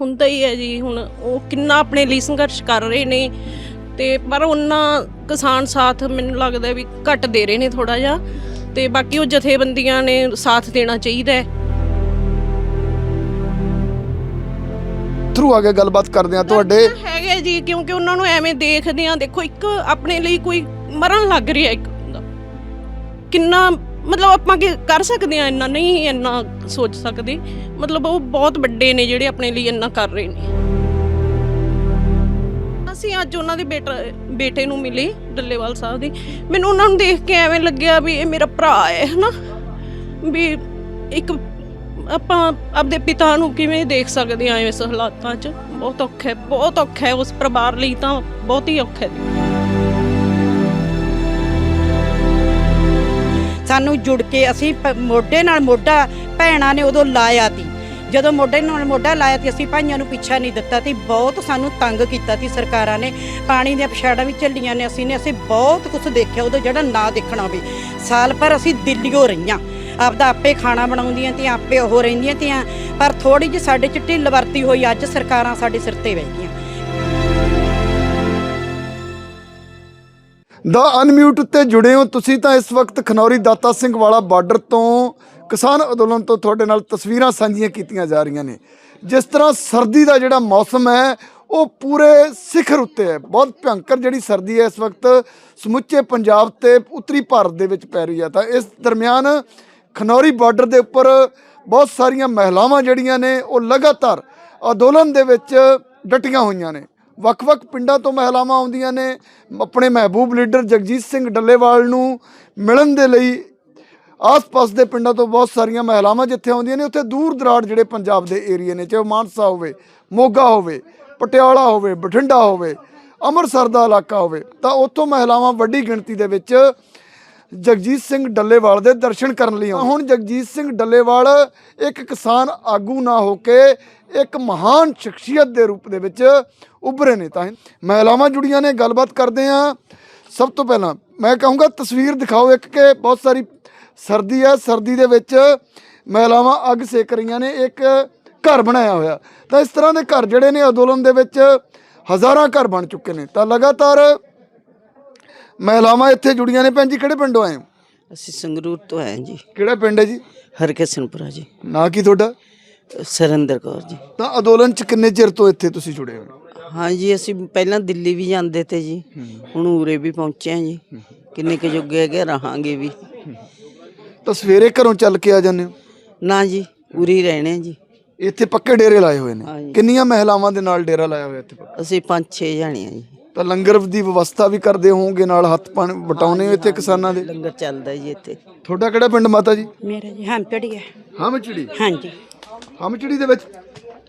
ਹੁੰਦਾ ਹੀ ਹੈ ਜੀ ਹੁਣ ਉਹ ਕਿੰਨਾ ਆਪਣੇ ਲਈ ਸੰਘਰਸ਼ ਕਰ ਰਹੇ ਨੇ ਤੇ ਪਰ ਉਹਨਾਂ ਕਿਸਾਨ ਸਾਥ ਮੈਨੂੰ ਲੱਗਦਾ ਵੀ ਘੱਟ ਦੇ ਰਹੇ ਨੇ ਥੋੜਾ ਜਿਹਾ ਤੇ ਬਾਕੀ ਉਹ ਜਥੇਬੰਦੀਆਂ ਨੇ ਸਾਥ ਦੇਣਾ ਚਾਹੀਦਾ ਹੈ। ਥਰੂ ਆ ਕੇ ਗੱਲਬਾਤ ਕਰਦੇ ਆ ਤੁਹਾਡੇ। ਹੈਗੇ ਜੀ ਕਿਉਂਕਿ ਉਹਨਾਂ ਨੂੰ ਐਵੇਂ ਦੇਖਦੇ ਆ ਦੇਖੋ ਇੱਕ ਆਪਣੇ ਲਈ ਕੋਈ ਮਰਨ ਲੱਗ ਰਿਹਾ ਇੱਕ। ਕਿੰਨਾ ਮਤਲਬ ਆਪਾਂ ਕੀ ਕਰ ਸਕਦੇ ਆ ਇੰਨਾ ਨਹੀਂ ਇੰਨਾ ਸੋਚ ਸਕਦੇ। ਮਤਲਬ ਉਹ ਬਹੁਤ ਵੱਡੇ ਨੇ ਜਿਹੜੇ ਆਪਣੇ ਲਈ ਇੰਨਾ ਕਰ ਰਹੇ ਨੇ। ਅਸੀਂ ਅੱਜ ਉਹਨਾਂ ਦੇ ਬੇਟਾ, ਬੇਟੇ ਨੂੰ ਮਿਲੇ, ਡੱਲੇਵਾਲ ਸਾਹਿਬ ਦੀ। ਮੈਨੂੰ ਉਹਨਾਂ ਨੂੰ ਦੇਖ ਕੇ ਐਵੇਂ ਲੱਗਿਆ ਵੀ ਇਹ ਮੇਰਾ ਭਰਾ ਹੈ, ਹਨਾ? ਵੀ ਇੱਕ ਆਪਾਂ ਆਪਦੇ ਪਿਤਾ ਨੂੰ ਕਿਵੇਂ ਦੇਖ ਸਕਦੇ ਆ ਇਸ ਹਾਲਾਤਾਂ 'ਚ? ਬਹੁਤ ਔਖਾ ਹੈ, ਬਹੁਤ ਔਖਾ ਹੈ ਉਸ ਪਰਿਵਾਰ ਲਈ ਤਾਂ ਬਹੁਤ ਹੀ ਔਖਾ ਹੈ। ਸਾਨੂੰ ਜੁੜ ਕੇ ਅਸੀਂ ਮੋਢੇ ਨਾਲ ਮੋਢਾ ਭੈਣਾਂ ਨੇ ਉਦੋਂ ਲਾਇਆ ਤੀ। ਜਦੋਂ ਮੋਢੇ ਨਾਲ ਮੋਢਾ ਲਾਇਆ ਤੀ, ਅਸੀਂ ਭਾਈਆਂ ਨੂੰ ਪਿੱਛਾ ਨਹੀਂ ਦਿੱਤਾ ਤੀ। ਬਹੁਤ ਸਾਨੂੰ ਤੰਗ ਕੀਤਾ ਤੀ ਸਰਕਾਰਾਂ ਨੇ। ਪਾਣੀ ਦੀਆਂ ਪਛਾੜਾਂ ਵੀ ਝੱਲੀਆਂ ਨੇ ਅਸੀਂ ਨੇ। ਅਸੀਂ ਬਹੁਤ ਕੁਝ ਦੇਖਿਆ ਉਦੋਂ ਜਿਹੜਾ ਨਾ ਦੇਖਣਾ ਹੋਵੇ। ਸਾਲ ਭਰ ਅਸੀਂ ਦਿੱਲੀੋਂ ਰਹੀਆਂ। ਆਪਦਾ ਆਪੇ ਖਾਣਾ ਬਣਾਉਂਦੀਆਂ ਤੇ ਆਪੇ ਉਹ ਰਹਿੰਦੀਆਂ ਤੀਆਂ। ਪਰ ਥੋੜੀ ਜਿਹੀ ਸਾਡੇ ਚ ਢਿੱਲ ਵਰਤੀ ਹੋਈ, ਅੱਜ ਸਰਕਾਰਾਂ ਸਾਡੇ ਸਿਰ ਤੇ ਬਹਿ ਦਾ ਅਨਮਿਊਟ ਉੱਤੇ ਜੁੜੇ ਹੋ। ਤੁਸੀਂ ਤਾਂ ਇਸ ਵਕਤ ਖਨੌਰੀ ਦਾਤਾ ਸਿੰਘ ਵਾਲਾ ਬਾਰਡਰ ਤੋਂ ਕਿਸਾਨ ਅੰਦੋਲਨ ਤੋਂ ਤੁਹਾਡੇ ਨਾਲ ਤਸਵੀਰਾਂ ਸਾਂਝੀਆਂ ਕੀਤੀਆਂ ਜਾ ਰਹੀਆਂ ਨੇ। ਜਿਸ ਤਰ੍ਹਾਂ ਸਰਦੀ ਦਾ ਜਿਹੜਾ ਮੌਸਮ ਹੈ, ਉਹ ਪੂਰੇ ਸਿਖਰ ਉੱਤੇ ਹੈ। ਬਹੁਤ ਭਿਅੰਕਰ ਜਿਹੜੀ ਸਰਦੀ ਹੈ, ਇਸ ਵਕਤ ਸਮੁੱਚੇ ਪੰਜਾਬ ਤੇ ਉੱਤਰੀ ਭਾਰਤ ਦੇ ਵਿੱਚ ਪੈ ਰਹੀ ਹੈ। ਤਾਂ ਇਸ ਦਰਮਿਆਨ ਖਨੌਰੀ ਬਾਰਡਰ ਦੇ ਉੱਪਰ ਬਹੁਤ ਸਾਰੀਆਂ ਮਹਿਲਾਵਾਂ ਜਿਹੜੀਆਂ ਨੇ, ਉਹ ਲਗਾਤਾਰ ਅੰਦੋਲਨ ਦੇ ਵਿੱਚ ਡਟੀਆਂ ਹੋਈਆਂ ਨੇ। ਵੱਖ-ਵੱਖ ਪਿੰਡਾਂ ਤੋਂ ਮਹਿਲਾਵਾਂ ਆਉਂਦੀਆਂ ਨੇ। ਆਪਣੇ ਮਹਿਬੂਬ ਲੀਡਰ ਜਗਜੀਤ ਸਿੰਘ ਡੱਲੇਵਾਲ ਨੂੰ ਮਿਲਣ ਦੇ ਲਈ ਆਸ-ਪਾਸ ਦੇ ਪਿੰਡਾਂ ਤੋਂ ਬਹੁਤ ਸਾਰੀਆਂ ਮਹਿਲਾਵਾਂ ਜਿੱਥੇ ਆਉਂਦੀਆਂ ਨੇ, ਉੱਥੇ ਦੂਰ ਦਰਾੜ ਜਿਹੜੇ ਪੰਜਾਬ ਦੇ ਏਰੀਏ ਨੇ, ਚਾਹੇ ਉਹ ਮਾਨਸਾ ਹੋਵੇ, ਮੋਗਾ ਹੋਵੇ, ਪਟਿਆਲਾ ਹੋਵੇ, ਬਠਿੰਡਾ ਹੋਵੇ, ਅੰਮ੍ਰਿਤਸਰ ਦਾ ਇਲਾਕਾ ਹੋਵੇ, ਤਾਂ ਉੱਥੋਂ ਮਹਿਲਾਵਾਂ ਵੱਡੀ ਗਿਣਤੀ ਦੇ ਵਿੱਚ ਜਗਜੀਤ ਸਿੰਘ ਡੱਲੇਵਾਲ ਦੇ ਦਰਸ਼ਨ ਕਰਨ ਲਈ ਆਉਂਦੇ ਹੁਣ ਜਗਜੀਤ ਸਿੰਘ ਡੱਲੇਵਾਲ ਇੱਕ ਕਿਸਾਨ ਆਗੂ ਨਾ ਹੋ ਕੇ ਇੱਕ ਮਹਾਨ ਸ਼ਖਸੀਅਤ ਦੇ ਰੂਪ ਦੇ ਵਿੱਚ ਉੱਭਰੇ ਨੇ। ਤਾਂ ਮਹਿਲਾਵਾਂ ਜੁੜੀਆਂ ਨੇ ਗੱਲਬਾਤ ਕਰਦੇ ਆ ਸਭ ਤੋਂ ਪਹਿਲਾਂ ਮੈਂ ਕਹੂੰਗਾ ਤਸਵੀਰ ਦਿਖਾਓ ਇੱਕ ਕਿ ਬਹੁਤ ਸਾਰੀ ਸਰਦੀ ਹੈ। ਸਰਦੀ ਦੇ ਵਿੱਚ ਮਹਿਲਾਵਾਂ ਅੱਗ ਸੇਕ ਰਹੀਆਂ ਨੇ ਇੱਕ ਘਰ ਬਣਾਇਆ ਹੋਇਆ। ਤਾਂ ਇਸ ਤਰ੍ਹਾਂ ਦੇ ਘਰ ਜਿਹੜੇ ਨੇ ਅੰਦੋਲਨ ਦੇ ਵਿੱਚ ਹਜ਼ਾਰਾਂ ਘਰ ਬਣ ਚੁੱਕੇ ਨੇ। ਤਾਂ ਲਗਾਤਾਰ ਮਹਿਲਾਵਾਂ ਇੱਥੇ ਜੁੜੀਆਂ ਨੇ। ਭੈਣ ਜੀ ਕਿਹੜੇ ਪਿੰਡੋਂ ਆਏ ਹੋ? ਅਸੀਂ ਸੰਗਰੂਰ ਤੋਂ ਆਏ ਹਾਂ ਜੀ। ਕਿਹੜਾ ਪਿੰਡ ਹੈ ਜੀ? ਹਰਕਿਸ਼ਨਪੁਰਾ ਜੀ। ਨਾਂ ਕੀ ਤੁਹਾਡਾ? ਸਰਿੰਦਰ ਕੌਰ ਜੀ। ਤਾਂ ਅੰਦੋਲਨ ਚ ਕਿੰਨੇ ਚਿਰ ਤੋਂ ਇੱਥੇ ਤੁਸੀਂ ਜੁੜੇ ਹੋ? ਹਾਂ ਜੀ ਅਸੀਂ ਪਹਿਲਾਂ ਦਿੱਲੀ ਵੀ ਜਾਂਦੇ ਤੇ ਜੀ। ਹੁਣ ਉਰੇ ਵੀ ਪਹੁੰਚੇ ਹਾਂ ਜੀ। ਕਿੰਨੇ ਕੁ ਜੁਗੇ ਹੈਗੇ ਰਹਾਂਗੇ ਵੀ। ਤਾਂ ਸਵੇਰੇ ਘਰੋਂ ਚੱਲ ਕੇ ਆ ਜਾਂਦੇ ਹੋ? ਨਾ ਜੀ ਉਰੇ ਹੀ ਰਹਿਣੇ ਜੀ। ਇੱਥੇ ਪੱਕੇ ਡੇਰੇ ਲਾਏ ਹੋਏ ਨੇ। ਹਾਂਜੀ। ਕਿੰਨੀਆਂ ਮਹਿਲਾਵਾਂ ਦੇ ਨਾਲ ਡੇਰਾ ਲਾਇਆ ਹੋਇਆ ਇੱਥੇ ਪੱਕਾ? ਅਸੀਂ ਪੰਜ ਛੇ ਜਾਣੇ ਆ ਜੀ। ਤਾਂ ਲੰਗਰ ਦੀ ਵਿਵਸਥਾ ਵੀ ਕਰਦੇ ਹੋਵੋਗੇ ਨਾਲ ਹੱਥ ਪਾਣੀ ਵਟਾਉਨੇ ਹੋ ਇੱਥੇ ਕਿਸਾਨਾਂ ਦੇ? ਲੰਗਰ ਚੱਲਦਾ ਜੀ ਇੱਥੇ। ਤੁਹਾਡਾ ਕਿਹੜਾ ਪਿੰਡ ਮਾਤਾ ਜੀ? ਮੇਰਾ ਜੀ ਹੰਪੜੀ ਹੈ। ਹਮਚੜੀ। ਹਾਂਜੀ। ਹਮਚੜੀ ਦੇ ਵਿੱਚ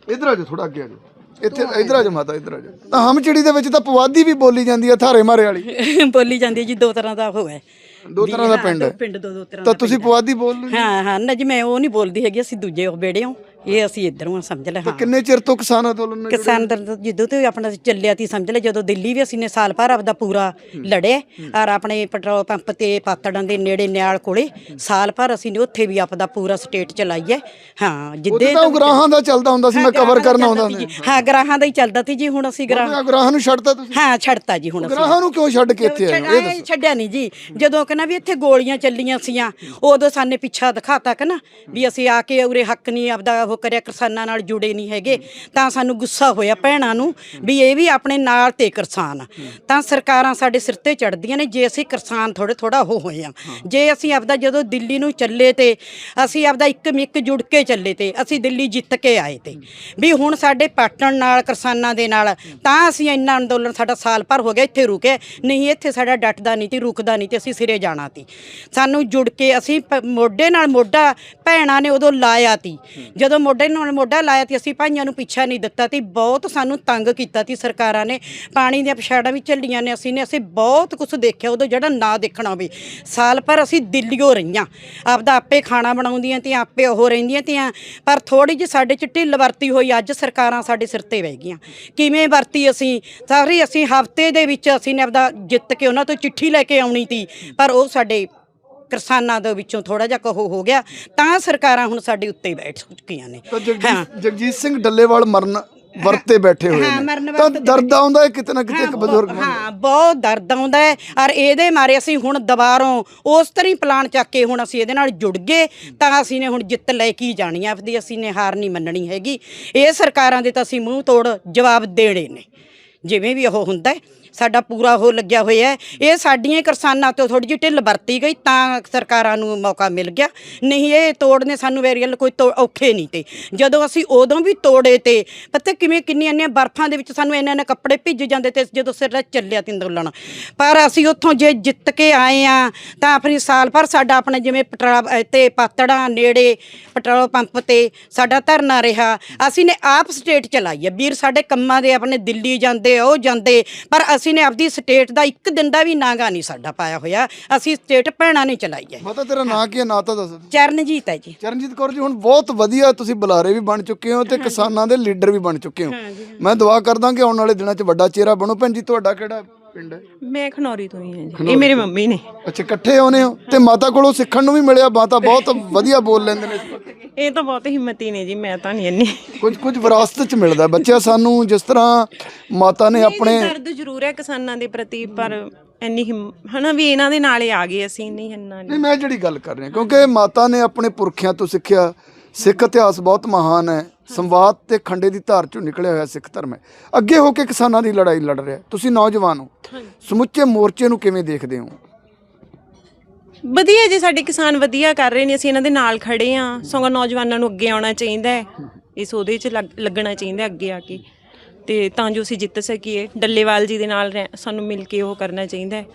ਇਧਰ ਆ ਜਾਓ ਥੋੜਾ ਅੱਗੇ ਆ ਜਾਓ। ਇੱਥੇ ਇਧਰ ਆ ਜਾਓ ਮਾਤਾ ਇਧਰ ਆ ਜਾਓ। ਤਾਂ ਹਮਚੜੀ ਦੇ ਵਿੱਚ ਤਾਂ ਪਵਾਦੀ ਵੀ ਬੋਲੀ ਜਾਂਦੀ ਹੈ ਥਾਰੇ ਮਾਰੇ ਵਾਲੀ। ਬੋਲੀ ਜਾਂਦੀ ਹੈ ਜੀ ਦੋ ਤਰ੍ਹਾਂ ਦਾ ਉਹ ਹੈ। ਦੋ ਤਰ੍ਹਾਂ ਦਾ ਪਿੰਡ ਹੈ। ਪਿੰਡ ਦੋ ਦੋ ਤਰ੍ਹਾਂ ਤਾਂ ਤੁਸੀਂ ਪਵਾਦੀ ਬੋਲ ਲਓ ਹਾਂ ਹਾਂ ਨਾ ਜੀ ਮੈਂ ਉਹ ਨਹੀਂ ਬੋਲਦੀ ਹੈਗੀ ਅਸੀਂ ਦੂਜੇ ਉਹ ਬੇੜਿਓਂ ਇਹ ਅਸੀਂ ਇੱਧਰੋਂ ਆ, ਸਮਝ ਲੈ ਹਾਂ। ਕਿੰਨੇ ਚਿਰ ਤੋਂ ਕਿਸਾਨ ਅੰਦੋਲਨ ਨਾਲ ਕਿਸਾਨ ਜਦੋਂ ਤੋਂ ਆਪਣਾ ਚੱਲਿਆ ਤੀ ਸਮਝ ਲੈ ਜਦੋਂ ਦਿੱਲੀ ਵੀ ਅਸੀਂ ਨੇ ਸਾਲ ਭਰ ਆਪਦਾ ਪੂਰਾ ਲੜੇ ਔਰ ਆਪਣੇ ਪੈਟਰੋਲ ਪੰਪ ਤੇ ਪਾਤੜਾਂ ਦੇ ਨੇੜੇ ਨਿਆਲ ਕੋਲੇ ਸਾਲ ਭਰ ਅਸੀਂ ਨੇ ਉੱਥੇ ਵੀ ਆਪਦਾ ਪੂਰਾ ਸਟੇਟ ਚਲਾਈਏ ਹਾਂ। ਉਦੋਂ ਜਿੱਦੇ ਤਾਂ ਉਗਰਾਹਾਂ ਦਾ ਚੱਲਦਾ ਹੁੰਦਾ ਸੀ ਮੈਂ ਕਵਰ ਕਰਨਾ ਆਉਂਦਾ ਸੀ ਹਾਂ ਗਰਾਹਾਂ ਦਾ ਹੀ ਚੱਲਦਾ ਤੀ ਜੀ ਹੁਣ ਅਸੀਂ ਗਰਾਹਾਂ ਉਗਰਾਹਾਂ ਨੂੰ ਛੱਡਤਾ ਤੁਸੀਂ? ਹਾਂ ਛੱਡਤਾ ਜੀ ਹੁਣ ਅਸੀਂ। ਉਗਰਾਹਾਂ ਨੂੰ ਕਿਉਂ ਛੱਡ ਕੇ ਇੱਥੇ ਆਏ ਹੋ? ਇਹ ਛੱਡਿਆ ਛੱਡਿਆ ਨਹੀਂ ਜੀ। ਜਦੋਂ ਕਹਿੰਦਾ ਵੀ ਇੱਥੇ ਗੋਲੀਆਂ ਚੱਲੀਆਂ ਸੀਆਂ ਉਦੋਂ ਸਾਨੇ ਪਿੱਛਾ ਦਿਖਾਤਾ ਕਿ ਨਾ ਵੀ ਅਸੀਂ ਆ ਕੇ ਉਰੇ ਹੱਕ ਨਹੀਂ ਆਪਦਾ ਉਹ ਕਰਿਆ ਕਿਸਾਨਾਂ ਨਾਲ ਜੁੜੇ ਨਹੀਂ ਹੈਗੇ, ਤਾਂ ਸਾਨੂੰ ਗੁੱਸਾ ਹੋਇਆ ਭੈਣਾਂ ਨੂੰ ਵੀ ਇਹ ਵੀ ਆਪਣੇ ਨਾਲ ਤੇ ਕਿਸਾਨ ਤਾਂ ਸਰਕਾਰਾਂ ਸਾਡੇ ਸਿਰ ਤੇ ਚੜਦੀਆਂ ਨੇ, ਜੇ ਅਸੀਂ ਕਿਸਾਨ ਥੋੜੇ ਥੋੜਾ ਹੋ ਹੋਏ ਆ। ਜੇ ਅਸੀਂ ਆਪਦਾ ਜਦੋਂ ਦਿੱਲੀ ਨੂੰ ਚੱਲੇ ਤੇ, ਅਸੀਂ ਆਪਦਾ ਇੱਕ ਮਿੱਕ ਜੁੜ ਕੇ ਚੱਲੇ ਤੇ, ਅਸੀਂ ਦਿੱਲੀ ਜਿੱਤ ਕੇ ਆਏ ਤੇ। ਵੀ ਹੁਣ ਸਾਡੇ ਪਾਟਣ ਨਾਲ ਕਿਸਾਨਾਂ ਦੇ ਨਾਲ, ਤਾਂ ਅਸੀਂ ਇੰਨਾ ਅੰਦੋਲਨ ਸਾਡਾ ਸਾਲ ਭਰ ਹੋ ਗਿਆ ਇੱਥੇ ਰੁਕੇ ਨਹੀਂ, ਇੱਥੇ ਸਾਡਾ ਡਟਦਾ ਨਹੀਂ ਤੇ ਰੁਕਦਾ ਨਹੀਂ ਤੇ ਅਸੀਂ ਸਿਰੇ ਜਾਣਾ ਤੀ ਸਾਨੂੰ ਜੁੜ ਕੇ ਅਸੀਂ ਮੋਢੇ ਨਾਲ ਮੋਢਾ ਭੈਣਾਂ ਨੇ ਉਦੋਂ ਲਾਇਆ ਤੀ ਜਦੋਂ ਮੋਢੇ ਨਾਲ ਮੋਢਾ ਲਾਇਆ ਤੇ ਅਸੀਂ ਭਾਈਆਂ ਨੂੰ ਪਿੱਛਾ ਨਹੀਂ ਦਿੱਤਾ ਤੀ ਬਹੁਤ ਸਾਨੂੰ ਤੰਗ ਕੀਤਾ ਤੀ ਸਰਕਾਰਾਂ ਨੇ। ਪਾਣੀ ਦੀਆਂ ਪਛਾੜਾਂ ਵੀ ਝੱਲੀਆਂ ਨੇ ਅਸੀਂ ਨੇ, ਅਸੀਂ ਬਹੁਤ ਕੁਝ ਦੇਖਿਆ ਉਦੋਂ ਜਿਹੜਾ ਨਾ ਦੇਖਣਾ ਹੋਵੇ। ਸਾਲ ਭਰ ਅਸੀਂ ਦਿੱਲੀਓ ਰਹੀਆਂ। ਆਪਦਾ ਆਪੇ ਖਾਣਾ ਬਣਾਉਂਦੀਆਂ ਤੇ ਆਪੇ ਉਹ ਰਹਿੰਦੀਆਂ ਤੀਆਂ ਪਰ ਥੋੜੀ ਜਿਹੀ ਸਾਡੇ ਚ ਢਿੱਲ ਵਰਤੀ ਹੋਈ, ਅੱਜ ਸਰਕਾਰਾਂ ਸਾਡੇ ਸਿਰ ਤੇ ਬਹਿ ਗਈਆਂ। ਕਿਵੇਂ ਵਰਤੀ ਅਸੀਂ? ਸਾਰੀ ਅਸੀਂ ਹਫ਼ਤੇ ਦੇ ਵਿੱਚ ਅਸੀਂ ਨੇ ਆਪਦਾ ਜਿੱਤ ਕੇ ਉਹਨਾਂ ਤੋਂ ਚਿੱਠੀ ਲੈ ਕੇ ਆਉਣੀ ਤੀ, ਪਰ ਉਹ ਸਾਡੇ ਕਿਸਾਨਾਂ ਦੇ ਵਿੱਚੋਂ ਥੋੜਾ ਜਿਹਾ ਕਹੋ ਹੋ ਗਿਆ ਤਾਂ ਸਰਕਾਰਾਂ ਹੁਣ ਸਾਡੇ ਉੱਤੇ ਬੈਠ ਚੁੱਕੀਆਂ ਨੇ। ਤਾਂ ਜਗਜੀਤ ਜਗਜੀਤ ਸਿੰਘ ਡੱਲੇਵਾਲ ਮਰਨ ਵਰਤੇ ਬੈਠੇ ਹੋਏ ਨੇ। ਤਾਂ ਦਰਦ ਆਉਂਦਾ ਹੈ ਕਿਤੇ ਨਾ ਕਿਤੇ ਇੱਕ ਬਜ਼ੁਰਗ। ਹਾਂ ਬਹੁਤ ਦਰਦ ਆਉਂਦਾ ਹੈ। ਔਰ ਇਹਦੇ ਮਾਰੇ ਅਸੀਂ ਹੁਣ ਦੁਬਾਰੋਂ ਉਸ ਤਰ੍ਹਾਂ ਹੀ ਪਲਾਨ ਚੱਕ ਕੇ ਹੁਣ ਅਸੀਂ ਇਹਦੇ ਨਾਲ ਜੁੜ ਗਏ ਤਾਂ ਅਸੀਂ ਨੇ ਹੁਣ ਜਿੱਤ ਲੈ ਕੇ ਜਾਣੀ ਆ ਆਪਦੀ ਅਸੀਂ ਨੇ ਹਾਰ ਨਹੀਂ ਮੰਨਣੀ ਹੈਗੀ। ਇਹ ਸਰਕਾਰਾਂ ਦੇ ਤਾਂ ਅਸੀਂ ਮੂੰਹ ਤੋੜ ਜਵਾਬ ਦੇਣੇ ਨੇ। ਜਿਵੇਂ ਵੀ ਉਹ ਹੁੰਦਾ ਹੈ। ਸਾਡਾ ਪੂਰਾ ਉਹ ਲੱਗਿਆ ਹੋਇਆ ਹੈ। ਇਹ ਸਾਡੀਆਂ ਕਿਸਾਨਾਂ ਤੋਂ ਥੋੜੀ ਜਿਹੀ ਢਿੱਲ ਵਰਤੀ ਗਈ ਤਾਂ ਸਰਕਾਰਾਂ ਨੂੰ ਮੌਕਾ ਮਿਲ ਗਿਆ। ਨਹੀਂ, ਇਹ ਤੋੜਨੇ ਸਾਨੂੰ ਵੇਰੀਅਲ ਕੋਈ ਤੋ- ਔਖੇ ਨਹੀਂ ਤੇ। ਜਦੋਂ ਅਸੀਂ ਉਦੋਂ ਵੀ ਤੋੜੇ ਤੇ, ਪਤਾ ਕਿਵੇਂ ਕਿੰਨੀਆਂ ਇੰਨੀਆਂ ਬਰਫਾਂ ਦੇ ਵਿੱਚ ਸਾਨੂੰ ਇੰਨੇ ਇੰਨੇ ਕੱਪੜੇ ਭਿੱਜ ਜਾਂਦੇ ਤੇ ਜਦੋਂ ਸਿਰ ਦਾ ਚੱਲਿਆ ਤੇ ਅੰਦੋਲਨ ਪਰ ਅਸੀਂ ਉੱਥੋਂ ਜੇ ਜਿੱਤ ਕੇ ਆਏ ਆ ਤਾਂ ਆਪਣੀ ਸਾਲ ਭਰ ਸਾਡਾ ਆਪਣੇ ਜਿਵੇਂ ਪਟਰਾ ਤੇ ਪਾਤੜਾਂ ਨੇੜੇ ਪੈਟਰੋਲ ਪੰਪ ਤੇ ਸਾਡਾ ਧਰਨਾ ਰਿਹਾ। ਅਸੀਂ ਨੇ ਆਪ ਸਟੇਟ ਚਲਾਈ ਹੈ। ਵੀਰ ਸਾਡੇ ਕੰਮਾਂ ਦੇ ਆਪਣੇ ਦਿੱਲੀ ਜਾਂਦੇ, ਉਹ ਜਾਂਦੇ, ਪਰ ਅਸੀਂ ਨੇ ਆਪਦੀ ਸਟੇਟ ਦਾ ਇੱਕ ਦਿਨ ਦਾ ਵੀ ਨਾਗਾ ਨਹੀਂ ਸਾਡਾ ਪਾਇਆ ਹੋਇਆ। ਅਸੀਂ ਸਟੇਟ ਭੈਣਾਂ ਨੇ ਚਲਾਈ ਹੈ। ਮਾਤਾ ਤੇਰਾ ਨਾਂ ਕੀ ਹੈ? ਨਾਂ ਤਾਂ ਦੱਸ ਦੇ। ਚਰਨਜੀਤ ਹੈ ਜੀ। ਚਰਨਜੀਤ ਕੌਰ ਜੀ ਹੁਣ ਬਹੁਤ ਵਧੀਆ ਤੁਸੀਂ ਬੁਲਾਰੇ ਵੀ ਬਣ ਚੁੱਕੇ ਹੋ ਤੇ ਕਿਸਾਨਾਂ ਦੇ ਲੀਡਰ ਵੀ ਬਣ ਚੁੱਕੇ ਹੋ। ਮੈਂ ਦੁਆ ਕਰਦਾ ਕਿ ਆਉਣ ਵਾਲੇ ਦਿਨਾਂ 'ਚ ਵੱਡਾ ਚਿਹਰਾ ਬਣੋ। ਭੈਣ ਜੀ ਤੁਹਾਡਾ ਕਿਹੜਾ ਪਿੰਡ ਹੈ? ਮੈਂ ਖਨੌਰੀ ਤੋਂ ਹੀ ਹਾਂ ਜੀ। ਇਹ ਮੇਰੇ ਮੰਮੀ ਨੇ। ਅੱਛਾ ਇਕੱਠੇ ਆਉਨੇ ਹੋ? ਤੇ ਮਾਤਾ ਕੋਲੋਂ ਸਿੱਖਣ ਨੂੰ ਵੀ ਮਿਲਿਆ? ਮਾਤਾ ਬਹੁਤ ਵਧੀਆ ਬੋਲ ਲੈਂਦੇ ਨੇ। ਇਹ ਤਾਂ ਬਹੁਤ ਹਿੰਮਤੀ ਨੇ ਜੀ ਮੈਂ ਤਾਂ ਨਹੀਂ ਇੰਨੀ। ਕੁਝ ਕੁਝ ਵਿਰਾਸਤ 'ਚ ਮਿਲਦਾ ਬੱਚਿਆ ਸਾਨੂੰ ਜਿਸ ਤਰ੍ਹਾਂ ਮਾਤਾ ਨੇ ਆਪਣੇ ਦਰਦ ਜ਼ਰੂਰ ਹੈ ਕਿਸਾਨਾਂ ਦੇ ਪ੍ਰਤੀ ਪਰ ਇੰਨੀ ਹਿੰਮ ਹਨਾ ਵੀ ਇਹਨਾਂ ਦੇ ਨਾਲੇ ਆ ਗਏ ਅਸੀਂ ਨਹੀਂ ਇੰਨਾ ਨਹੀਂ ਨਹੀਂ ਮੈਂ ਜਿਹੜੀ ਗੱਲ ਕਰ ਰਿਹਾ ਕਿਉਂਕਿ ਮਾਤਾ ਨੇ ਆਪਣੇ ਪੁਰਖਿਆਂ ਤੋਂ ਸਿੱਖਿਆ। ਸਿੱਖ ਇਤਿਹਾਸ ਬਹੁਤ ਮਹਾਨ ਹੈ। ਸੰਵਾਦ ਤੇ ਖੰਡੇ ਦੀ ਧਾਰ ਚੋਂ ਨਿਕਲਿਆ ਹੋਇਆ ਸਿੱਖ ਧਰਮ ਹੈ। ਅੱਗੇ ਹੋ ਕੇ ਕਿਸਾਨਾਂ ਦੀ ਲੜਾਈ ਲੜ ਰਿਹਾ ਤੁਸੀਂ ਨੌਜਵਾਨ ਹੋ। ਸਮੁੱਚੇ ਮੋਰਚੇ ਨੂੰ ਕਿਵੇਂ ਦੇਖਦੇ ਹੋ? ਵਧੀਆ ਜੀ ਸਾਡੇ ਕਿਸਾਨ ਵਧੀਆ ਕਰ ਰਹੇ ਨੇ। ਅਸੀਂ ਇਹਨਾਂ ਦੇ ਨਾਲ ਖੜੇ ਆ ਸਗੋਂ ਨੌਜਵਾਨਾਂ ਨੂੰ ਅੱਗੇ ਆਉਣਾ ਚਾਹੀਦਾ ਹੈ। ਇਸ ਉਹਦੇ 'ਚ ਲੱਗ- ਲੱਗਣਾ ਚਾਹੀਦਾ ਹੈ ਅੱਗੇ ਆ ਕੇ। ਤੇ ਤਾਂ ਜੋ ਅਸੀਂ ਜਿੱਤ ਸਕੀਏ। ਡੱਲੇਵਾਲ ਜੀ ਦੇ ਨਾਲ ਰਹਿ- ਸਾਨੂੰ ਮਿਲ ਕੇ ਉਹ ਕਰਨਾ ਚਾਹੀਦਾ ਹੈ।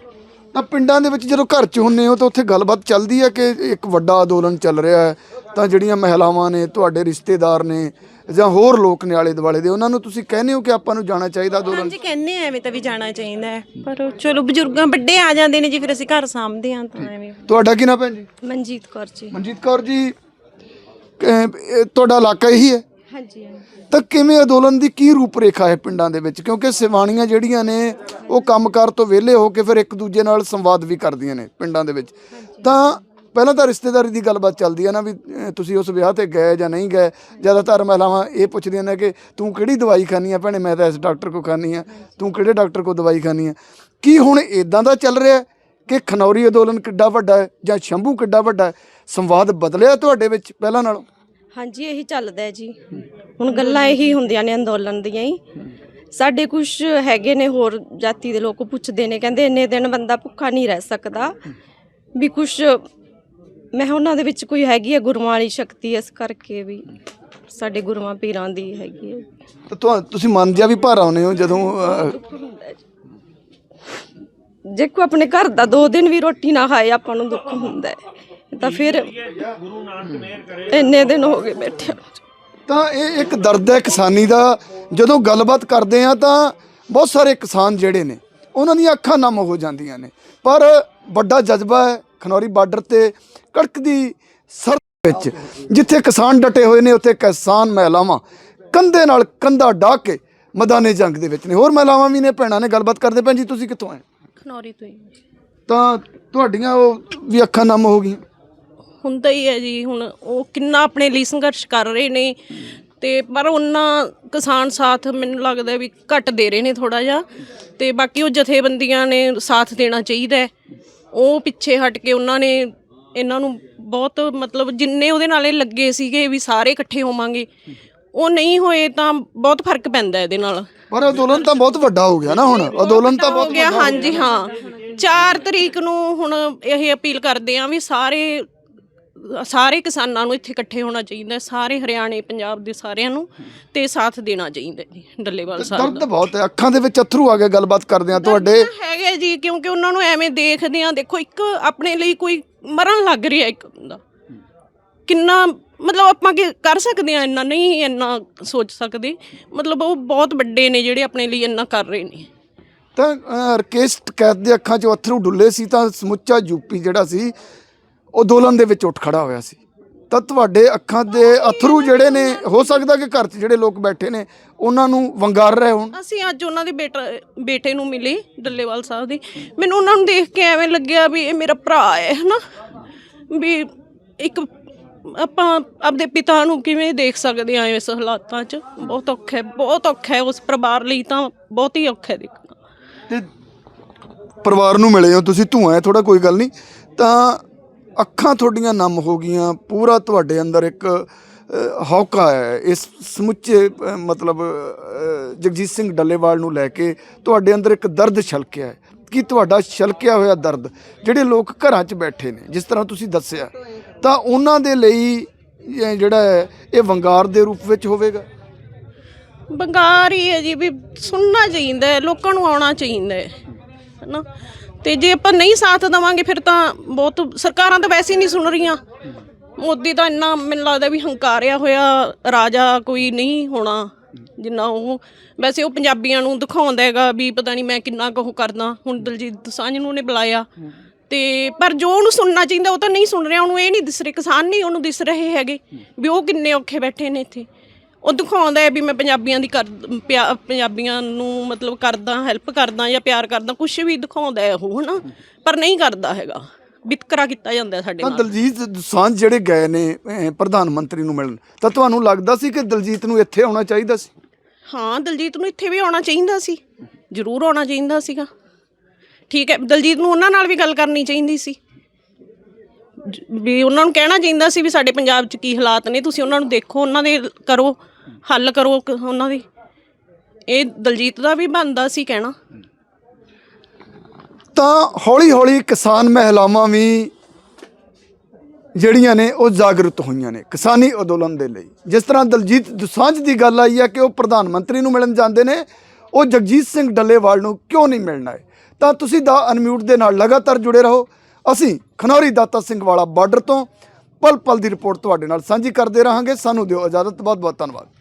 ਤਾਂ ਪਿੰਡਾਂ ਦੇ ਵਿੱਚ ਜਦੋਂ ਘਰ 'ਚ ਹੁੰਨੇ ਹੋ ਤਾਂ ਉੱਥੇ ਗੱਲਬਾਤ ਚੱਲਦੀ ਹੈ ਕਿ ਇੱਕ ਵੱਡਾ ਅੰਦੋਲਨ ਚੱਲ ਰਿਹਾ ਹੈ? ਤਾਂ ਜਿਹੜੀਆਂ ਮਹਿਲਾਵਾਂ ਨੇ ਤੁਹਾਡੇ ਰਿਸ਼ਤੇਦਾਰ ਨੇ ਜਾਂ ਹੋਰ ਲੋਕ ਨੇ ਆਲੇ ਦੁਆਲੇ ਦੇ ਉਹਨਾਂ ਨੂੰ ਤੁਸੀਂ ਕਹਿੰਦੇ ਹੋ ਕਿ ਆਪਾਂ ਨੂੰ ਜਾਣਾ ਚਾਹੀਦਾ ਅੰਦੋਲਨ ਹਾਂਜੀ ਕਹਿੰਦੇ ਆ ਐਵੇਂ ਤਾਂ ਵੀ ਜਾਣਾ ਚਾਹੀਦਾ ਹੈ। ਪਰ ਚਲੋ ਬਜ਼ੁਰਗਾਂ ਵੱਡੇ ਆ ਜਾਂਦੇ ਨੇ ਜੀ ਫਿਰ ਅਸੀਂ ਘਰ ਸਾਂਭਦੇ ਆ ਤਾਂ ਐਵੇਂ। ਤੁਹਾਡਾ ਕੀ ਨਾਮ ਭੈਣ ਜੀ? ਮਨਜੀਤ ਕੌਰ ਜੀ। ਮਨਜੀਤ ਕੌਰ ਜੀ ਇਹ ਤੁਹਾਡਾ ਇਲਾਕਾ ਇਹੀ ਹੈ? ਹਾਂਜੀ। ਤਾਂ ਕਿਵੇਂ ਅੰਦੋਲਨ ਦੀ ਕੀ ਰੂਪਰੇਖਾ ਹੈ ਪਿੰਡਾਂ ਦੇ ਵਿੱਚ? ਕਿਉਂਕਿ ਸਿਵਾਣੀਆਂ ਜਿਹੜੀਆਂ ਨੇ ਉਹ ਕੰਮਕਾਰ ਤੋਂ ਵਿਹਲੇ ਹੋ ਕੇ ਫਿਰ ਇੱਕ ਦੂਜੇ ਨਾਲ ਸੰਵਾਦ ਵੀ ਕਰਦੀਆਂ ਨੇ ਪਿੰਡਾਂ ਦੇ ਵਿੱਚ। ਤਾਂ ਪਹਿਲਾਂ ਤਾਂ ਰਿਸ਼ਤੇਦਾਰੀ ਦੀ ਗੱਲਬਾਤ ਚੱਲਦੀ ਹੈ ਨਾ ਵੀ ਤੁਸੀਂ ਉਸ ਵਿਆਹ ਤੇ ਗਏ ਜਾਂ ਨਹੀਂ ਗਏ। ਜ਼ਿਆਦਾਤਰ ਮਹਿਲਾਵਾਂ ਇਹ ਪੁੱਛਦੀਆਂ ਨੇ ਕਿ ਤੂੰ ਕਿਹੜੀ ਦਵਾਈ ਖਾਨੀ ਆ? ਭੈਣੇ, ਮੈਂ ਤਾਂ ਇਸ ਡਾਕਟਰ ਕੋ ਖਾਨੀ ਆ। ਤੂੰ ਕਿਹੜੇ ਡਾਕਟਰ ਕੋ ਦਵਾਈ ਖਾਨੀ ਆ? ਕੀ ਹੁਣ ਇਦਾਂ ਦਾ ਚੱਲ ਰਿਹਾ ਕਿ ਖਨੌਰੀ ਅੰਦੋਲਨ ਕਿੱਡਾ ਵੱਡਾ ਹੈ ਜਾਂ ਸ਼ੰਭੂ ਕਿੱਡਾ ਵੱਡਾ ਹੈ? ਸੰਵਾਦ ਬਦਲਿਆ ਤੁਹਾਡੇ ਵਿੱਚ ਪਹਿਲਾਂ ਨਾਲੋਂ? ਹਾਂਜੀ, ਇਹੀ ਚੱਲਦਾ ਹੈ ਜੀ। ਹੁਣ ਗੱਲਾਂ ਇਹੀ ਹੁੰਦੀਆਂ ਨੇ ਅੰਦੋਲਨ ਦੀਆਂ ਹੀ। ਸਾਡੇ ਕੁਝ ਹੈਗੇ ਨੇ, ਹੋਰ ਜਾਤੀ ਦੇ ਲੋਕ ਪੁੱਛਦੇ ਨੇ, ਕਹਿੰਦੇ ਇੰਨੇ ਦਿਨ ਬੰਦਾ ਭੁੱਖਾ ਨਹੀਂ ਰਹਿ ਸਕਦਾ। ਵੀ ਕੁਝ ਮੈਂ ਉਹਨਾਂ ਦੇ ਵਿੱਚ ਕੋਈ ਹੈਗੀ ਹੈ ਗੁਰੂਆਂ ਵਾਲੀ ਸ਼ਕਤੀ ਇਸ ਕਰਕੇ ਵੀ ਸਾਡੇ ਗੁਰੂਆਂ ਪੀਰਾਂ ਦੀ ਹੈਗੀ ਹੈ ਤਾਂ ਤੁਹਾ- ਤੁਸੀਂ ਮੰਨ ਜਿਆ ਵੀ ਭਾਰ ਆਉਨੇ ਹੋ ਜਦੋਂ ਅਹ, ਜੇ। ਕੋ ਆਪਣੇ ਘਰ ਦਾ ਦੋ ਦਿਨ ਵੀ ਰੋਟੀ ਨਾ ਖਾਏ ਆਪਾਂ ਨੂੰ ਦੁੱਖ ਹੁੰਦਾ ਹੈ। ਤਾਂ ਫਿਰ ਇੰਨੇ ਦਿਨ ਹੋ ਗਏ ਬੈਠੇ ਤਾਂ ਇਹ ਇੱਕ ਦਰਦ ਹੈ ਕਿਸਾਨੀ ਦਾ। ਜਦੋਂ ਗੱਲਬਾਤ ਕਰਦੇ ਆ ਤਾਂ ਬਹੁਤ ਸਾਰੇ ਕਿਸਾਨ ਜਿਹੜੇ ਨੇ ਉਹਨਾਂ ਦੀਆਂ ਅੱਖਾਂ ਨਮ ਹੋ ਜਾਂਦੀਆਂ ਨੇ। ਪਰ ਵੱਡਾ ਜਜ਼ਬਾ ਹੈ ਖਨੌਰੀ ਬਾਰਡਰ ਤੇ ਕੜਕਦੀ ਸਰਦ ਵਿੱਚ ਜਿੱਥੇ ਕਿਸਾਨ ਡਟੇ ਹੋਏ ਨੇ ਉੱਥੇ ਕਿਸਾਨ ਮਹਿਲਾਵਾਂ ਕੰਧੇ ਨਾਲ ਕੰਧਾ ਢਾ ਕੇ ਮੈਦਾਨੇ ਜੰਗ ਦੇ ਵਿੱਚ ਨੇ। ਹੋਰ ਮਹਿਲਾਵਾਂ ਵੀ ਨੇ ਭੈਣਾਂ ਨੇ ਗੱਲਬਾਤ ਕਰਦੇ। ਭੈਣ ਜੀ ਤੁਸੀਂ ਕਿੱਥੋਂ ਆਏ? ਖਨੌਰੀ ਤੋਂ ਹੀ। ਤਾਂ ਤੁਹਾਡੀਆਂ ਉਹ ਵੀ ਅੱਖਾਂ ਨਮ ਹੋ ਗਈਆਂ? ਹੁੰਦਾ ਹੀ ਹੈ ਜੀ ਹੁਣ ਉਹ ਕਿੰਨਾ ਆਪਣੇ ਲਈ ਸੰਘਰਸ਼ ਕਰ ਰਹੇ ਨੇ। ਤੇ ਪਰ ਉਹਨਾਂ ਕਿਸਾਨ ਸਾਥ ਮੈਨੂੰ ਲੱਗਦਾ ਵੀ ਘੱਟ ਦੇ ਰਹੇ ਨੇ ਥੋੜਾ ਜਿਹਾ। ਤੇ ਬਾਕੀ ਉਹ ਜਥੇਬੰਦੀਆਂ ਨੇ ਸਾਥ ਦੇਣਾ ਚਾਹੀਦਾ ਹੈ। ਉਹ ਪਿੱਛੇ ਹਟ ਕੇ ਉਹਨਾਂ ਨੇ ਇਹਨਾਂ ਨੂੰ ਬਹੁਤ ਮਤਲਬ ਜਿੰਨੇ ਉਹਦੇ ਨਾਲੇ ਲੱਗੇ ਸੀਗੇ ਵੀ ਸਾਰੇ ਇਕੱਠੇ ਹੋਵਾਂਗੇ ਉਹ ਨਹੀਂ ਹੋਏ ਤਾਂ ਬਹੁਤ ਫ਼ਰਕ ਪੈਂਦਾ ਇਹਦੇ ਨਾਲ। ਪਰ ਅੰਦੋਲਨ ਤਾਂ ਬਹੁਤ ਵੱਡਾ ਹੋ ਗਿਆ ਨਾ ਹੁਣ। ਅੰਦੋਲਨ ਤਾਂ ਹੋ ਬਹੁਤ ਗਿਆ ਹਾਂਜੀ ਹਾਂ। 4 ਤਰੀਕ ਨੂੰ ਹੁਣ ਇਹ ਅਪੀਲ ਕਰਦੇ ਆ ਵੀ ਸਾਰੇ ਸਾਰੇ ਕਿਸਾਨਾਂ ਨੂੰ ਇੱਥੇ ਇਕੱਠੇ ਹੋਣਾ ਚਾਹੀਦਾ ਹੈ, ਸਾਰੇ ਹਰਿਆਣੇ ਪੰਜਾਬ ਦੇ ਸਾਰਿਆਂ ਨੂੰ ਤੇ ਸਾਥ ਦੇਣਾ ਚਾਹੀਦਾ ਜੀ ਡੱਲੇਵਾਲ ਸਾਹਿਬ ਦਰਦ ਬਹੁਤ ਹੈ ਅੱਖਾਂ ਦੇ ਵਿੱਚ ਅਥਰੂ ਆ ਗਏ ਗੱਲਬਾਤ ਕਰਦੇ ਆ ਤੁਹਾਡੇ। ਦਾ ਹੈਗੇ ਜੀ ਕਿਉਂਕਿ ਉਹਨਾਂ ਨੂੰ ਐਵੇਂ ਦੇਖਦੇ ਆ ਦੇਖੋ ਇੱਕ ਆਪਣੇ ਲਈ ਕੋਈ ਮਰਨ ਲੱਗ ਰਿਹਾ ਇੱਕ ਬੰਦਾ। ਕਿੰਨਾ ਮਤਲਬ ਆਪਾਂ ਕੀ ਕਰ ਸਕਦੇ ਆ ਇੰਨਾ ਨਹੀਂ ਇੰਨਾ ਸੋਚ ਸਕਦੇ ਮਤਲਬ ਉਹ ਬਹੁਤ ਵੱਡੇ ਨੇ ਜਿਹੜੇ ਆਪਣੇ ਲਈ ਇੰਨਾ ਕਰ ਰਹੇ ਨੇ। ਤਾਂ ਅਹ, ਰਕੇਸ਼ ਟਕੈਤ ਦੇ ਅੱਖਾਂ 'ਚੋਂ ਅਥਰੂ ਡੁੱਲੇ ਸੀ ਤਾਂ ਸਮੁੱਚਾ ਯੂਪੀ ਜਿਹੜਾ ਸੀ ਉਹ ਅੰਦੋਲਨ ਦੇ ਵਿੱਚ ਉੱਠ ਖੜਾ ਹੋਇਆ ਸੀ। ਤਾਂ ਤੁਹਾਡੇ ਅੱਖਾਂ ਦੇ ਅਥਰੂ ਜਿਹੜੇ ਨੇ ਹੋ ਸਕਦਾ ਕਿ ਘਰ 'ਚ ਜਿਹੜੇ ਲੋਕ ਬੈਠੇ ਨੇ ਉਹਨਾਂ ਨੂੰ ਵੰਗਾਰ ਰਹੇ ਹੋਣ? ਅਸੀਂ ਅੱਜ ਉਹਨਾਂ ਦੇ ਬੇਟਾ ਬੇਟੇ ਨੂੰ ਮਿਲੇ ਡੱਲੇਵਾਲ ਸਾਹਿਬ ਦੀ। ਮੈਨੂੰ ਉਹਨਾਂ ਨੂੰ ਦੇਖ ਕੇ ਐਵੇਂ ਲੱਗਿਆ ਵੀ ਇਹ ਮੇਰਾ ਭਰਾ ਹੈ ਹਨਾ? ਵੀ ਇੱਕ ਆਪਾਂ ਆਪਦੇ ਪਿਤਾ ਨੂੰ ਕਿਵੇਂ ਦੇਖ ਸਕਦੇ ਆ ਇਸ ਹਾਲਾਤਾਂ 'ਚ? ਬਹੁਤ ਔਖਾ ਹੈ ਬਹੁਤ ਔਖਾ ਹੈ ਉਸ ਪਰਿਵਾਰ ਲਈ ਤਾਂ ਬਹੁਤ ਹੀ ਔਖਾ ਹੈ ਦੇਖਣਾ। ਤੇ ਪਰਿਵਾਰ ਨੂੰ ਮਿਲੇ ਹੋ ਤੁਸੀਂ ਧੂਆਂ ਹੈ ਥੋੜਾ ਕੋਈ ਗੱਲ ਨਹੀਂ। ਤਾਂ ਅੱਖਾਂ ਤੁਹਾਡੀਆਂ ਨਮ ਹੋ ਗਈਆਂ ਪੂਰਾ ਤੁਹਾਡੇ ਅੰਦਰ ਇੱਕ ਅ, ਹੌਕਾ ਹੈ। ਇਸ ਸਮੁੱਚੇ ਮਤਲਬ ਜਗਜੀਤ ਸਿੰਘ ਡੱਲੇਵਾਲ ਨੂੰ ਲੈ ਕੇ ਤੁਹਾਡੇ ਅੰਦਰ ਇੱਕ ਦਰਦ ਛਲਕਿਆ ਹੈ। ਕਿ ਤੁਹਾਡਾ ਛਲਕਿਆ ਹੋਇਆ ਦਰਦ ਜਿਹੜੇ ਲੋਕ ਘਰਾਂ 'ਚ ਬੈਠੇ ਨੇ ਜਿਸ ਤਰ੍ਹਾਂ ਤੁਸੀਂ ਦੱਸਿਆ ਤਾਂ ਉਹਨਾਂ ਦੇ ਲਈ ਜਿਹੜਾ ਹੈ ਇਹ ਵੰਗਾਰ ਦੇ ਰੂਪ ਵਿੱਚ ਹੋਵੇਗਾ? ਵੰਗਾਰ ਹੀ ਹੈ ਜੀ ਵੀ ਸੁਣਨਾ ਚਾਹੀਦਾ ਲੋਕਾਂ ਨੂੰ ਆਉਣਾ ਚਾਹੀਦਾ ਹੈ ਨਾ ਤੇ ਜੇ ਆਪਾਂ ਨਹੀਂ ਸਾਥ ਦੇਵਾਂਗੇ, ਫਿਰ ਤਾਂ ਬਹੁਤ ਸਰਕਾਰਾਂ ਤਾਂ ਵੈਸੇ ਹੀ ਨਹੀਂ ਸੁਣ ਰਹੀਆਂ। ਮੋਦੀ ਤਾਂ ਇੰਨਾ ਮੈਨੂੰ ਲੱਗਦਾ ਵੀ ਹੰਕਾਰਿਆ ਹੋਇਆ, ਰਾਜਾ ਕੋਈ ਨਹੀਂ ਹੋਣਾ ਜਿੰਨਾ ਉਹ। ਵੈਸੇ ਉਹ ਪੰਜਾਬੀਆਂ ਨੂੰ ਦਿਖਾਉਂਦਾ ਹੈਗਾ ਵੀ ਪਤਾ ਨਹੀਂ ਮੈਂ ਕਿੰਨਾ ਕੁ ਕਰਦਾ। ਹੁਣ ਦਲਜੀਤ ਦੋਸਾਂਝ ਨੂੰ ਨੇ ਬੁਲਾਇਆ। ਤੇ ਪਰ ਜੋ ਉਹਨੂੰ ਸੁਣਨਾ ਚਾਹੀਦਾ, ਉਹ ਤਾਂ ਨਹੀਂ ਸੁਣ ਰਿਹਾ। ਉਹਨੂੰ ਇਹ ਨਹੀਂ ਦਿਸ ਰਿਹਾ, ਕਿਸਾਨ ਨਹੀਂ ਉਹਨੂੰ ਦਿਸ ਰਹੇ ਹੈਗੇ ਵੀ ਉਹ ਕਿੰਨੇ ਔਖੇ ਬੈਠੇ ਨੇ ਇੱਥੇ। ਉਹ ਦਿਖਾਉਂਦਾ ਹੈ ਵੀ ਮੈਂ ਪੰਜਾਬੀਆਂ ਦੀ ਕਰ ਪਿਆ- ਪੰਜਾਬੀਆਂ ਨੂੰ ਮਤਲਬ ਕਰਦਾ ਹੈਲਪ ਕਰਦਾ ਜਾਂ ਪਿਆਰ ਕਰਦਾ ਕੁਝ ਵੀ ਦਿਖਾਉਂਦਾ ਹੈ ਉਹ ਹਨਾ? ਪਰ ਨਹੀਂ ਕਰਦਾ ਹੈਗਾ। ਵਿਤਕਰਾ ਕੀਤਾ ਜਾਂਦਾ ਹੈ ਸਾਡੇ ਤਾਂ ਨਾਲ। ਦਲਜੀਤ ਦੋਸਾਂਝ ਜਿਹੜੇ ਗਏ ਨੇ ਅਹ, ਪ੍ਰਧਾਨ ਮੰਤਰੀ ਨੂੰ ਮਿਲਣ ਤਾਂ ਤੁਹਾਨੂੰ ਲੱਗਦਾ ਸੀ ਕਿ ਦਲਜੀਤ ਨੂੰ ਇੱਥੇ ਆਉਣਾ ਚਾਹੀਦਾ ਸੀ? ਹਾਂ ਦਲਜੀਤ ਨੂੰ ਇੱਥੇ ਵੀ ਆਉਣਾ ਚਾਹੀਦਾ ਸੀ। ਜ਼ਰੂਰ ਆਉਣਾ ਚਾਹੀਦਾ ਸੀਗਾ। ਠੀਕ ਹੈ ਦਲਜੀਤ ਨੂੰ ਉਹਨਾਂ ਨਾਲ ਵੀ ਗੱਲ ਕਰਨੀ ਚਾਹੀਦੀ ਸੀ। ਜ- ਵੀ ਉਹਨਾਂ ਨੂੰ ਕਹਿਣਾ ਚਾਹੀਦਾ ਸੀ ਵੀ ਸਾਡੇ ਪੰਜਾਬ 'ਚ ਕੀ ਹਾਲਾਤ ਨੇ ਤੁਸੀਂ ਉਹਨਾਂ ਨੂੰ ਦੇਖੋ ਉਹਨਾਂ ਦੇ ਕਰੋ। ਹੱਲ ਕਰੋ ਕ- ਉਹਨਾਂ ਦੀ। ਇਹ ਦਲਜੀਤ ਦਾ ਵੀ ਬਣਦਾ ਸੀ ਕਹਿਣਾ। ਤਾਂ ਹੌਲੀ-ਹੌਲੀ ਕਿਸਾਨ ਮਹਿਲਾਵਾਂ ਵੀ ਜਿਹੜੀਆਂ ਨੇ ਉਹ ਜਾਗਰੂਕ ਹੋਈਆਂ ਨੇ ਕਿਸਾਨੀ ਅੰਦੋਲਨ ਦੇ ਲਈ। ਜਿਸ ਤਰ੍ਹਾਂ ਦਲਜੀਤ ਦੁਸਾਂਝ ਦੀ ਗੱਲ ਆਈ ਹੈ ਕਿ ਉਹ ਪ੍ਰਧਾਨ ਮੰਤਰੀ ਨੂੰ ਮਿਲਣ ਜਾਂਦੇ ਨੇ, ਉਹ ਜਗਜੀਤ ਸਿੰਘ ਡੱਲੇਵਾਲ ਨੂੰ ਕਿਉਂ ਨਹੀਂ ਮਿਲਣਾ ਹੈ? ਤਾਂ ਤੁਸੀਂ ਦਾ ਅਨਮਿਊਟ ਦੇ ਨਾਲ ਲਗਾਤਾਰ ਜੁੜੇ ਰਹੋ। ਅਸੀਂ ਖਨੌਰੀ ਦਾਤਾ ਸਿੰਘ ਵਾਲਾ ਬਾਰਡਰ ਤੋਂ ਪਲ ਪਲ ਦੀ ਰਿਪੋਰਟ ਤੁਹਾਡੇ ਨਾਲ ਸਾਂਝੀ ਕਰਦੇ ਰਹਾਂਗੇ। ਸਾਨੂੰ ਦਿਓ ਇਜਾਜ਼ਤ। ਬਹੁਤ ਬਹੁਤ ਧੰਨਵਾਦ।